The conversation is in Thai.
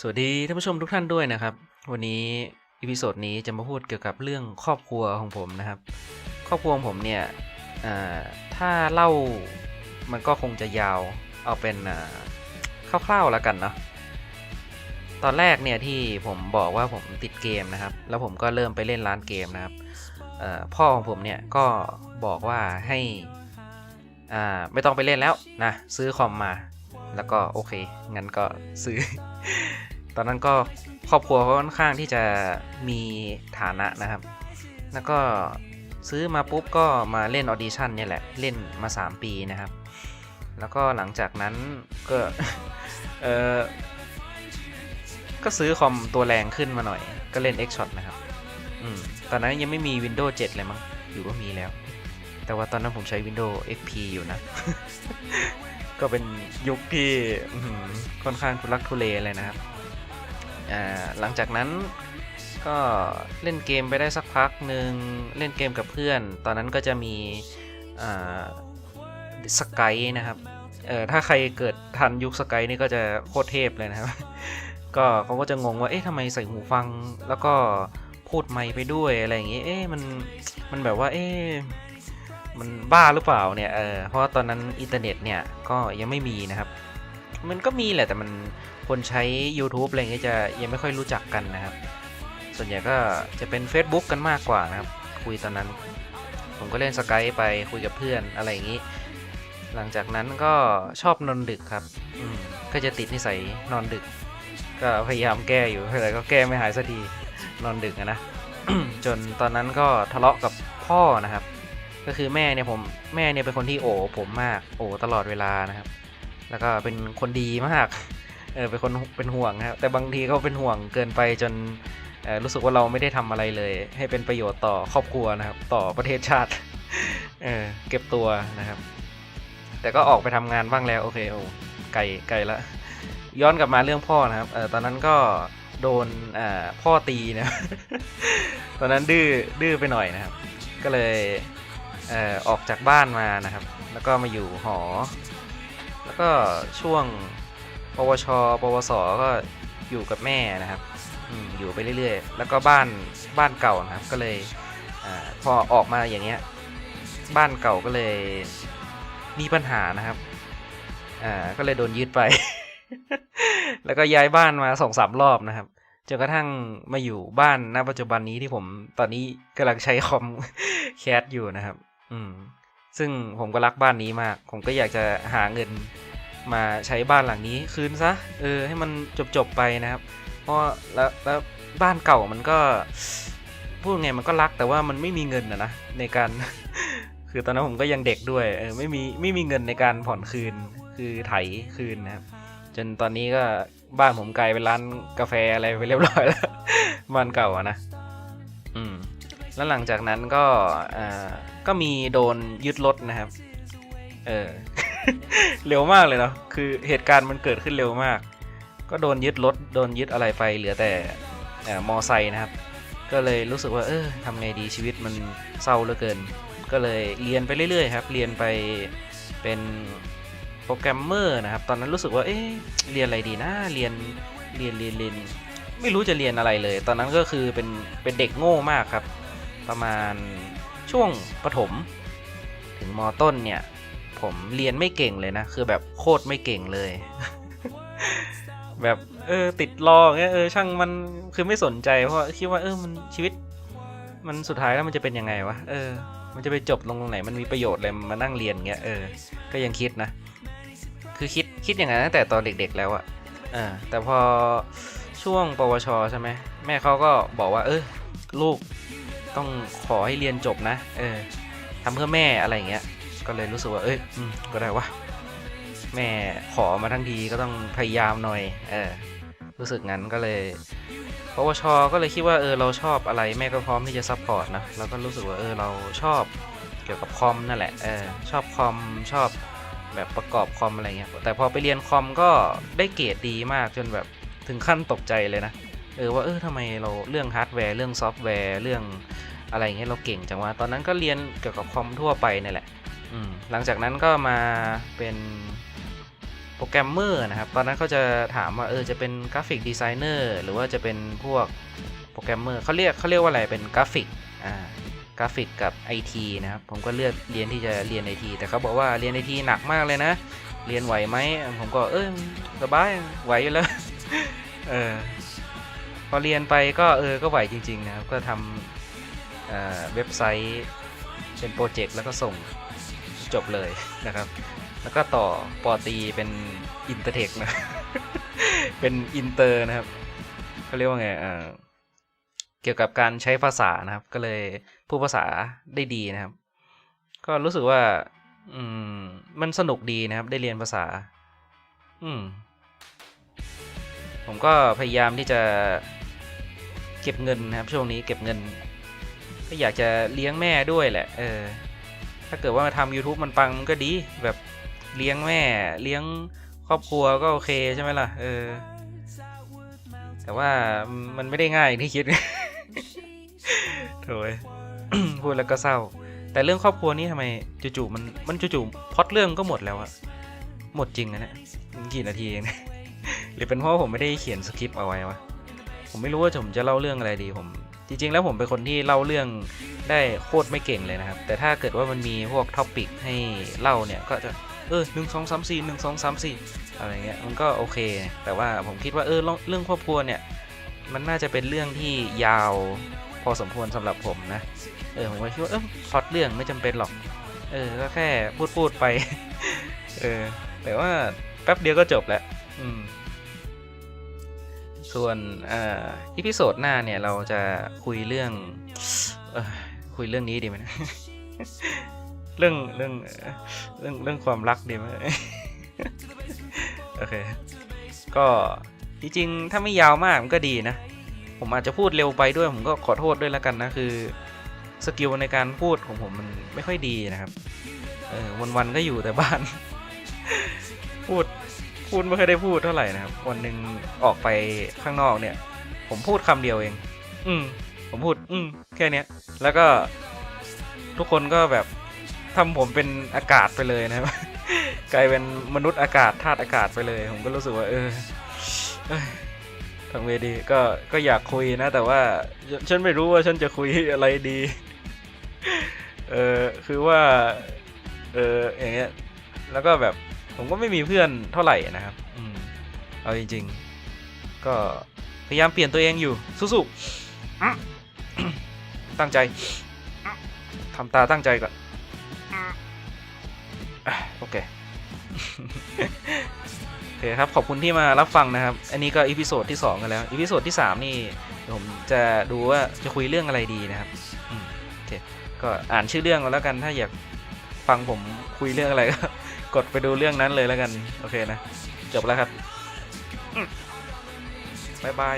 สวัสดีท่านผู้ชมทุกท่านด้วยนะครับ วันนี้อีพิโซดนี้จะมาพูดเกี่ยวกับเรื่องครอบครัวของผมนะครับ ครอบครัวของผมเนี่ยถ้าเล่ามันก็คงจะยาวเอาเป็นคร่าวๆแล้วกันเนาะตอนแรกเนี่ยที่ผมบอกว่าผมติดเกมนะครับ แล้วผมก็เริ่มไปเล่นร้านเกมนะครับพ่อของผมเนี่ยก็บอกว่าให้ไม่ต้องไปเล่นแล้วนะซื้อคอมมาแล้วก็โอเคงั้นก็ซื้อ ตอนนั้นก็ครอบครัวเขาค่อนข้างที่จะมีฐานะนะครับ แล้วก็ซื้อมาปุ๊บก็มาเล่นออดิชั่นเนี่ยแหละ เล่นมา 3 ปีนะครับ แล้วก็หลังจากนั้นก็เออก็ซื้อคอมตัวแรงขึ้นมาหน่อย ก็เล่น X Shot นะครับ อืม ตอนนั้นยังไม่มี Windows 7 เลยมั้งหรือว่ามีแล้ว แต่ว่าตอนนั้นผมใช้ Windows XP อยู่นะ ก็เป็นยุคที่ค่อนข้างทุลักทุเลเลยนะครับหลังจากนั้นก็เล่นเกมไปได้สักพักหนึ่งเล่นเกมกับเพื่อน ตอนนั้นก็จะมีสกายนะครับถ้าใครเกิดทันยุคสกายนี่ก็จะโคตรเทพเลยนะครับ ก็เขาก็จะงงว่าเอ๊ะทำไมใส่หูฟังแล้วก็พูดไมค์ไปด้วยอะไรอย่างงี้ เอ๊ะมันมันแบบว่าเอ๊ะ มันบ้าหรือเปล่าเนี่ยเออเพราะว่าตอนนั้นอินเทอร์เน็ตเนี่ยก็ยังไม่มีนะครับ มันก็มีแหละแต่มันคนใช้ YouTube อะไรเงี้ยจะยังไม่ค่อยรู้จักกันนะครับ ส่วนใหญ่ก็จะเป็น Facebook กันมากกว่านะครับ คุยตอนนั้น ผมก็เล่นสกายไปคุยกับเพื่อนอะไรอย่างนี้ หลังจากนั้นก็ชอบนอนดึกครับอืก็จะติดนิสัยนอนดึก ก็พยายามแก้อยู่แต่ก็แก้ไม่หายสักทีนอนดึกนะจนตอนนั้นก็ทะเลาะกับพ่อนะครับ ก็คือแม่เนี่ยผมแม่เนี่ยเป็นคนที่โอ้ผมมากโอ้ตลอดเวลานะครับ แล้วก็เป็นคนดีมาก เออเป็นคนเป็นห่วงครับแต่บางทีก็เป็นห่วงเกินไปจนเออรู้สึกว่าเราไม่ได้ทำอะไรเลย ให้เป็นประโยชน์ต่อครอบครัวนะครับ ต่อประเทศชาติเออเก็บตัวนะครับ แต่ก็ออกไปทำงานบ้างแล้วโอเคโอ้ไกลไกลละย้อนกลับมาเรื่องพ่อนะครับเออตอนนั้นก็โดนอ่าพ่อตีนะตอนนั้นดื้อดื้อไปหน่อยนะครับ ก็เลย อออกจากบ้านมานะครับ แล้วก็มาอยู่หอ แล้วก็ช่วงปวช ปวส ก็อยู่กับแม่นะครับอยู่ไปเรื่อยๆ แล้วก็บ้านบ้านเก่านะครับ ก็เลยอพอออกมาอย่างเงี้ย บ้านเก่าก็เลยมีปัญหานะครับอ่าก็เลยโดนยึดไป แล้วก็ย้ายบ้านมาสองสามรอบนะครับจนกระทั่งมาอยู่บ้านณปัจจุบันนี้ที่ผมตอนนี้กำลังใช้คอมแคสอยู่นะครับ อืม ซึ่งผมก็รักบ้านนี้มาก ผมก็อยากจะหาเงินมาใช้บ้านหลังนี้คืนซะ เออ ให้มันจบๆไปนะครับ เพราะแล้วแล้วบ้านเก่ามันก็พูดไงมันก็รักแต่ว่ามันไม่มีเงินนะนะในการ คือตอนนั้นผมก็ยังเด็กด้วย เออไม่มีไม่มีเงินในการผ่อนคืน คือไถคืนนะครับ จนตอนนี้ก็บ้านผมกลายเป็นร้านกาแฟอะไรไปเรียบร้อยแล้วบ้านเก่าอะนะ แล้วหลังจากนั้นก็ก็มีโดนยึดรถนะครับ เออ เร็วมากเลยเนาะ คือเหตุการณ์มันเกิดขึ้นเร็วมาก ก็โดนยึดรถ โดนยึดอะไรไป เหลือแต่มอไซค์นะครับ ก็เลยรู้สึกว่า เออทำไงดีชีวิตมันเศร้าเหลือเกิน ก็เลยเรียนไปเรื่อยๆครับ เรียนไปเป็นโปรแกรมเมอร์นะครับ ตอนนั้นรู้สึกว่า เอ๊ะ เรียนอะไรดีนะ เรียน เรียน เรียนเรียนไม่รู้จะเรียนอะไรเลย ตอนนั้นก็คือเป็น เป็นเด็กโง่มากครับ ประมาณช่วงประถม ถึงมต้นเนี่ย ผมเรียนไม่เก่งเลยนะ คือแบบโคตรไม่เก่งเลย แบบเออติดรองเงี้ยเออช่างมันคือไม่สนใจ เพราะคิดว่าเออมันชีวิต มันสุดท้ายแล้วมันจะเป็นยังไงวะเออ มันจะไปจบลงตรงไหน มันมีประโยชน์อะไรมานั่งเรียนเงี้ยเออ ก็ยังคิดนะ คือคิดคิดอย่างนั้นตั้งแต่ตอนเด็ก ๆ แล้วอะอ่าแต่พอช่วงปวชใช่ไหมแม่เขาก็บอกว่า เออลูก ต้องขอให้เรียนจบนะ เออทำเพื่อแม่อะไรอย่างเงี้ย ก็เลยรู้สึกว่า เอ้ยอก็ได้วะ แม่ขอมาทั้งทีก็ต้องพยายามหน่อย เออ รู้สึกงั้นก็เลยปวช ก็เลยคิดว่า เออ เราชอบอะไรแม่ก็พร้อมที่จะซัพพอร์ตนะ แล้วก็รู้สึกว่า เออ เราชอบเกี่ยวกับคอมนั่นแหละ เออ ชอบคอม ชอบแบบประกอบคอมอะไรเงี้ย แต่พอไปเรียนคอมก็ได้เกรดดีมากจนแบบถึงขั้นตกใจเลยนะ เออว่าเออทำไมเราเรื่องฮาร์ดแวร์เรื่องซอฟต์แวร์เรื่องอะไรเงี้ยเราเก่งจังวะตอนนั้นก็เรียนเกี่ยวกับคอมทั่วไปนี่แหละอืมหลังจากนั้นก็มาเป็นโปรแกรมเมอร์นะครับ ตอนนั้นเขาจะถามว่าเออจะเป็นกราฟิกดีไซเนอร์หรือว่าจะเป็นพวกโปรแกรมเมอร์เขาเรียกเขาเรียกว่าอะไรเป็นกราฟิกอ่ากราฟิกกับ IT นะครับ ผมก็เลือกเรียนที่จะเรียน IT แต่เขาบอกว่าเรียน IT หนักมากเลยนะ เรียนไหวไหมผมก็เออสบายไหวอยู่แล้วเออ พอเรียนไปก็เออก็ไหวจริง ๆ นะครับ ก็ทำเอ่อเว็บไซต์เป็นโปรเจกต์แล้วก็ส่งจบเลยนะครับ แล้วก็ต่อปอตีเป็นอินเตอร์เทคนะ เป็นอินเตอร์นะครับเขาเรียกว่าไงอ่าเกี่ยวกับการใช้ภาษานะครับ ก็เลยพูดภาษาได้ดีนะครับ ก็รู้สึกว่า อืม มันสนุกดีนะครับ ได้เรียนภาษา อืม ผมก็พยายามที่จะเก็บเงินนะครับ ช่วงนี้เก็บเงิน ก็อยากจะเลี้ยงแม่ด้วยแหละเออถ้าเกิดว่าทำ YouTube มันปังมันก็ดีแบบเลี้ยงแม่เลี้ยงครอบครัวก็โอเคใช่ไหมล่ะเออแต่ว่ามันไม่ได้ง่ายที่คิดโถยพูดแล้วก็เศร้า แต่เรื่องครอบครัวนี่ทำไมจู่ๆมันมันจู่ๆพอดเรื่องก็หมดแล้วอะหมดจริงนะเนี่ยกี่นาทีเองเนี่ย หรือเป็นเพราะว่าผมไม่ได้เขียนสคริปต์เอาไว้วะผมไม่รู้ว่าผมจะเล่าเรื่องอะไรดีผมจริง ๆ แล้วผมเป็นคนที่เล่าเรื่องได้โคตรไม่เก่งเลยนะครับ แต่ถ้าเกิดว่ามันมีพวกท็อปิกให้เล่าเนี่ยก็จะเออหนึ่งสองสามสี่หนึ่งสองสามสี่อะไรเงี้ยมันก็โอเค แต่ว่าผมคิดว่าเออเรื่องครอบครัวเนี่ยมันน่าจะเป็นเรื่องที่ยาวพอสมควรสำหรับผมนะเออผมก็คิดว่าเออพล็อตเรื่องไม่จำเป็นหรอกเออก็แค่พูดพูดไปเออแต่ว่าแป๊บเดียวก็จบแล้วอืม ส่วนอีพิโซดหน้าเนี่ยเราจะคุยเรื่องอคุยเรื่องนี้ดีไหมนะเรื่องเรื่องเรื่องเรื่องความรักดีไหมโอเค ก็จริงๆ ถ้าไม่ยาวมากมันก็ดีนะ ผมอาจจะพูดเร็วไปด้วย ผมก็ขอโทษด้วยแล้วกันนะ คือสกิลในการพูดของผมมันไม่ค่อยดีนะครับ เออวันๆก็อยู่แต่บ้าน พูด พูดไม่ค่อยได้พูดเท่าไหร่นะครับ วันหนึ่งออกไปข้างนอกเนี่ย ผมพูดคำเดียวเอง อืม ผมพูด อืม แค่เนี้ย แล้วก็ทุกคนก็แบบทำผมเป็นอากาศไปเลยนะครับ กลายเป็นมนุษย์อากาศธาตุอากาศไปเลย ผมก็รู้สึกว่า เออเอ้ยทางเวดีก็ก็อยากคุยนะ แต่ว่าฉันฉันไม่รู้ว่าฉันจะคุยอะไรดี เออคือว่า เอออย่างเงี้ย แล้วก็แบบ ผมก็ไม่มีเพื่อนเท่าไหร่นะครับ อืม เอาจริง ๆ ก็พยายามเปลี่ยนตัวเองอยู่สู้ๆอื้อตั้งใจทำตาตั้งใจก่อนอะโอเคโอเคครับ ขอบคุณที่มารับฟังนะครับ อันนี้ก็อีพิโซดที่ 2 กันแล้วอีพิโซดที่ 3 นี่เดี๋ยวผมจะดูว่าจะคุยเรื่องอะไรดีนะครับอืมโอเคก็อ่านชื่อเรื่องเอาแล้วกันถ้าอยากฟังผมคุยเรื่องอะไรก็ กดไปดูเรื่องนั้นเลยแล้วกัน โอเคนะ จบแล้วครับ บ๊ายบาย